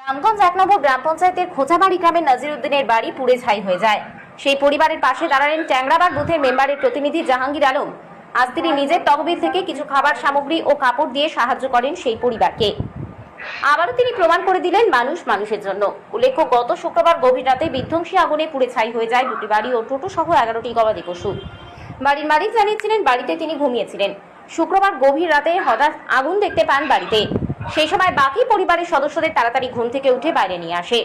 রামগঞ্জ এক নম্বর গ্রাম পঞ্চায়েতের খোঁচাবাড়ি গ্রামের নাজির উদ্দিনের বাড়ি পুড়ে ছাই হয়ে যায়। সেই পরিবারের পাশে দাঁড়ালেন ট্যাংরাবার বুথের মেম্বারের প্রতিনিধি জাহাঙ্গীর আলম। আজ তিনি নিজের তহবিল থেকে কিছু খাবার সামগ্রী ও কাপড় দিয়ে সাহায্য করেন সেই পরিবারকে। আবারও তিনি প্রমাণ করে দিলেন মানুষ মানুষের জন্য। উল্লেখ্য, গত শুক্রবার গভীর রাতে বিধ্বংসী আগুনে পুড়ে ছাই হয়ে যায় দুটি বাড়ি ও টোটো সহ এগারোটি গবাদি পশু। বাড়ির মালিক জানিয়েছিলেন, বাড়িতে তিনি ঘুমিয়েছিলেন। শুক্রবার গভীর রাতে হঠাৎ আগুন দেখতে পান বাড়িতে। সেই সময় বাকি পরিবারের সদস্যদের তাড়াতাড়ি ঘুম থেকে উঠে বাইরে নিয়ে আসে।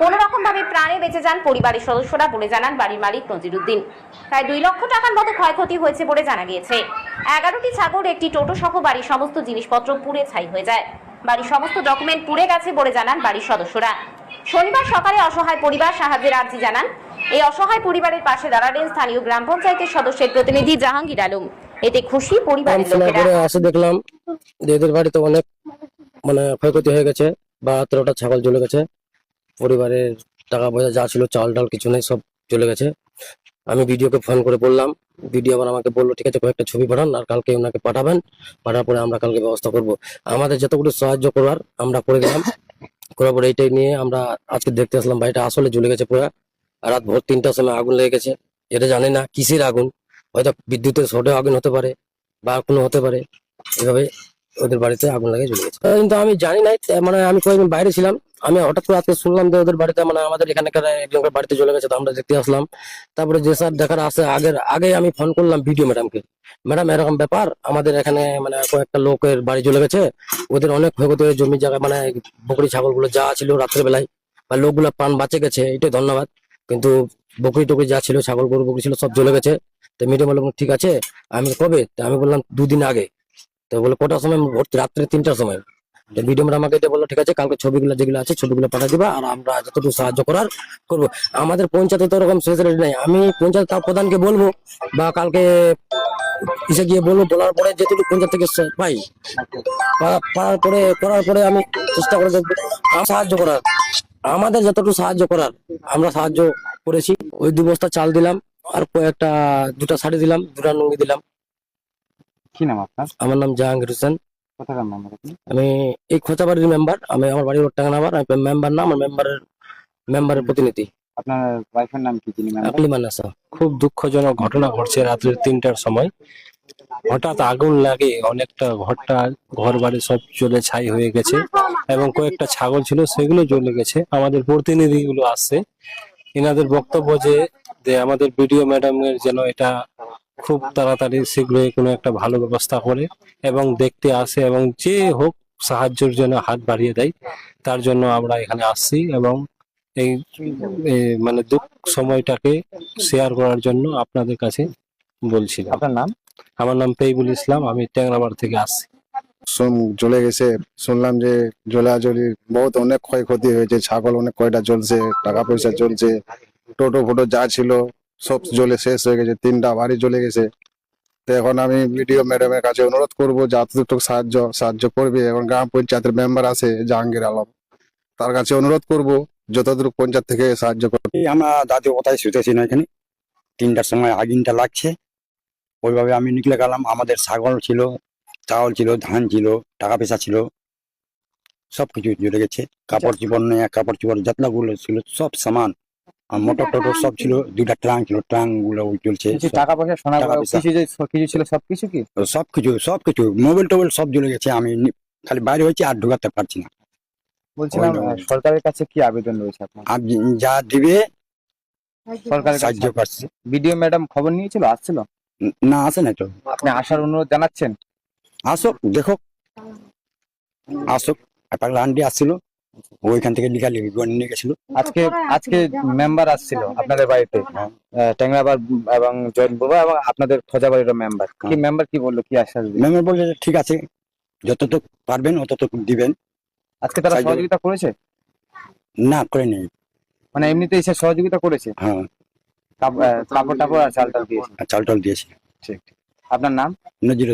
কোনো রকম ভাবে প্রাণে বেঁচে যান পরিবারের সদস্যরা বলে জানান বাড়ির মালিক নজিরুদ্দিন। প্রায় দুই লক্ষ টাকার মতো ক্ষয়ক্ষতি হয়েছে বলে জানা গিয়েছে। এগারোটি ছাগল একটি টোটো সহ বাড়ির সমস্ত জিনিসপত্র পুড়ে ছাই হয়ে যায়। বাড়ির সমস্ত ডকুমেন্ট পুড়ে গেছে বলে জানান বাড়ির সদস্যরা। শনিবার সকালে অসহায় পরিবার সাহায্যের আর্জি জানান। এই অসহায় পরিবারের পাশে দাঁড়ালেন স্থানীয় গ্রাম পঞ্চায়েতের সদস্যের প্রতিনিধি জাহাঙ্গীর আলম। এতে খুশি পরিবারের লোকেরা। আসে দেখলাম। যে এদের বাড়িতে অনেক মানে ক্ষয়ক্ষতি হয়ে গেছে বা তেরোটা ছাগল জ্বলে গেছে। পরিবারের টাকা পয়সা যা ছিল, চাল ডাল কিছু নেই, সব চলে গেছে। আমি ভিডিওকে ফোন করে বললাম, ভিডিও আবার আমাকে বলল, ঠিক আছে, কয়েকটা ছবি পাঠান আর কালকে ওনাকে পাঠাবেন, পাঠার পরে আমরা কালকে ব্যবস্থা করব। আমাদের যতগুলো সাহায্য করার আমরা করে দিলাম করার পরে এইটাই নিয়ে আমরা আজকে দেখতে আসলাম বাড়িটা আসলে জ্বলে গেছে পুরো। রাত ভোর তিনটার সময় আগুন লেগে গেছে। এটা জানি না কিসের আগুন, হয়তো বিদ্যুতের শর্টে আগুন হতে পারে বা কোনো হতে পারে। এভাবে ওদের বাড়িতে আগুন লাগে চলে গেছে। কিন্তু আমি জানি নাই মানে আমি কয়েকদিন বাইরে ছিলাম। আমি হঠাৎ করে আজকে শুনলাম যে ওদের বাড়িতে মানে আমাদের এখানকার একজনের বাড়িতে চলে গেছে, তো আমরা দেখতে আসলাম। তারপরে যে স্যার দেখার আসে আগের, আগে আমি ফোন করলাম ভিডিও ম্যাডামকে। ম্যাডাম, এরকম ব্যাপার, আমাদের এখানে মানে কয়েকটা লোকের বাড়ি চলে গেছে। ওদের অনেক ক্ষয়ক্ষতি জমি জায়গা মানে বকরি, ছাগলগুলো যা ছিল রাত্রে বেলায় বা লোকগুলো প্রাণ বাঁচে গেছে, এটাই ধন্যবাদ। কিন্তু বকরি টকরি যা ছিল, ছাগল, গরু, বকরি ছিল, সব চলে গেছে। তো মিডিয়াম বললাম ঠিক আছে, আমি কবে? তো আমি বললাম দুদিন আগে। তো বলে, কটার সময়? ভর্তি রাত্রে তিনটার সময়। মিডিয়াম আমাকে বলল, ঠিক আছে, কালকে যেগুলো আছে আর আমরা যতটুকু সাহায্য করার করব। আমাদের তো ওরকম পঞ্চায়েত তার প্রধানকে বলব বা কালকে গিয়ে বলব, বলার পরে যেটুকু পঞ্চায়েত থেকে পাই পাওয়ার পরে, করার পরে আমি চেষ্টা করে সাহায্য করার, আমাদের যতটুকু সাহায্য করার, আমরা সাহায্য করেছি। ওই দু বস্তা চাল দিলাম আর কয়েকটা, দুটা শাড়ি দিলাম, দুটা লুঙ্গি দিলাম। কি নাম আপনার? আমার নাম জাহাঙ্গীর হোসেন। কোথাকার আপনি? আমি এই খোঁচাবাড়ির মেম্বার আমি আমার বাড়ির টাঙ্গানাবার আমি মেম্বার না আমার মেম্বারের মেম্বারের প্রতিনিধি। আপনার ওয়াইফের নাম কি তিনি ম্যাম আকলিমা খুব দুঃখজনক ঘটনা ঘটছে রাত্রের তিনটার সময়। হঠাৎ আগুন লাগে অনেকটা ঘরটা ঘর বাড়ি সব জ্বলে ছাই হয়ে গেছে এবং কয়েকটা ছাগল ছিল সেগুলো জ্বলে গেছে। আমাদের প্রতিনিধিগুলো আসছে। এনাদের বক্তব্য যে যে আমাদের বিডিও ম্যাডামের যেন এটা খুব তাড়াতাড়ি শীঘ্রই কোনো একটা ভালো ব্যবস্থা করে এবং দেখতে আসে এবং যে হোক সাহায্যের জন্য হাত বাড়িয়ে দেয় তার জন্য আমরা এখানে আসছি এবং এই মানে দুঃখ সময়টাকে শেয়ার করার জন্য আপনাদের কাছে বলছিলাম। আপনার নাম? আমার নাম পেইবুল ইসলাম আমি ট্যাংরাবাড় থেকে আসছি। সোম জ্বলে গেছে শুনলাম যে জ্বলাজ্বলি বহুত অনেক ক্ষয়ক্ষতি হয়েছে ছাগল অনেক কয়টা জ্বলছে টাকা পয়সা চলছে টোটো ফোটো যা ছিল সব জলে শেষ হয়ে গেছে তিনটা বাড়ি জ্বলে গেছে। তো এখন আমি ভিডিও ম্যাডামের কাছে অনুরোধ করব যতটুকু সাহায্য সাহায্য করবে। এখন গ্রাম পঞ্চায়েতের মেম্বার আছে জাহাঙ্গীর আলম তার কাছে অনুরোধ করব যতদূর পঞ্চায়েত থেকে সাহায্য করবে। আমরা দাদু কোথায় শুতেছি না এখানে? তিনটার সময় আগিনটা লাগছে। ওইভাবে আমি নিকলে গেলাম আমাদের ছাগল ছিল চাউল ছিল ধান ছিল টাকা পয়সা ছিল সব কিছু জ্বলে গেছে। কাপড় চোপড় নিয়ে কাপড় চোপড় যত্নগুলো ছিল সব সামান। আর মোটর টোটর সব ছিল ট্রাং ছিল ট্রাংগুলো চলছে টাকা পয়সা সোনা কিছু কিছু ছিল সবকিছু কি? সব কিছু মোবাইল টোবাইল সব জ্বলে গেছে। আমি খালি বাইরে হয়েছি আর ঢুকাতে পারছি না। বলছিলাম সরকারের কাছে কি আবেদন রয়েছে আপনার? যা দিবে সরকারের সাহায্য বিডিও ম্যাডাম খবর নিয়েছিল আসছিল? না আসে না তো। আপনি আসার অনুরোধ জানাচ্ছেন? আসুক দেখো আসুক পাগলা আন্টি আসছিল। ওইখান থেকে লিখা লিখি করে নিয়ে গেছিল। আজকে আজকে মেম্বার আসছিল আপনাদের বাড়িতে আহ, ট্যাংরাবার এবং জয়েন্ট বাবা এবং আপনাদের খোঁজাবাড়ির মেম্বার কি মেম্বার কি বলল কি আশ্বাস দিল? ম্যামের বলছে যে, ঠিক আছে যতটুকু পারবেন অতটুকু দিবেন। আজকে তারা সহযোগিতা করেছে? না করে নেই মানে এমনিতে এসে সহযোগিতা করেছে? হ্যাঁ। কাপড় টাপড় আর চাল টাল দিয়েছে? চাল টাল দিয়েছে। ঠিক ঠিক। আপনার নাম? নজির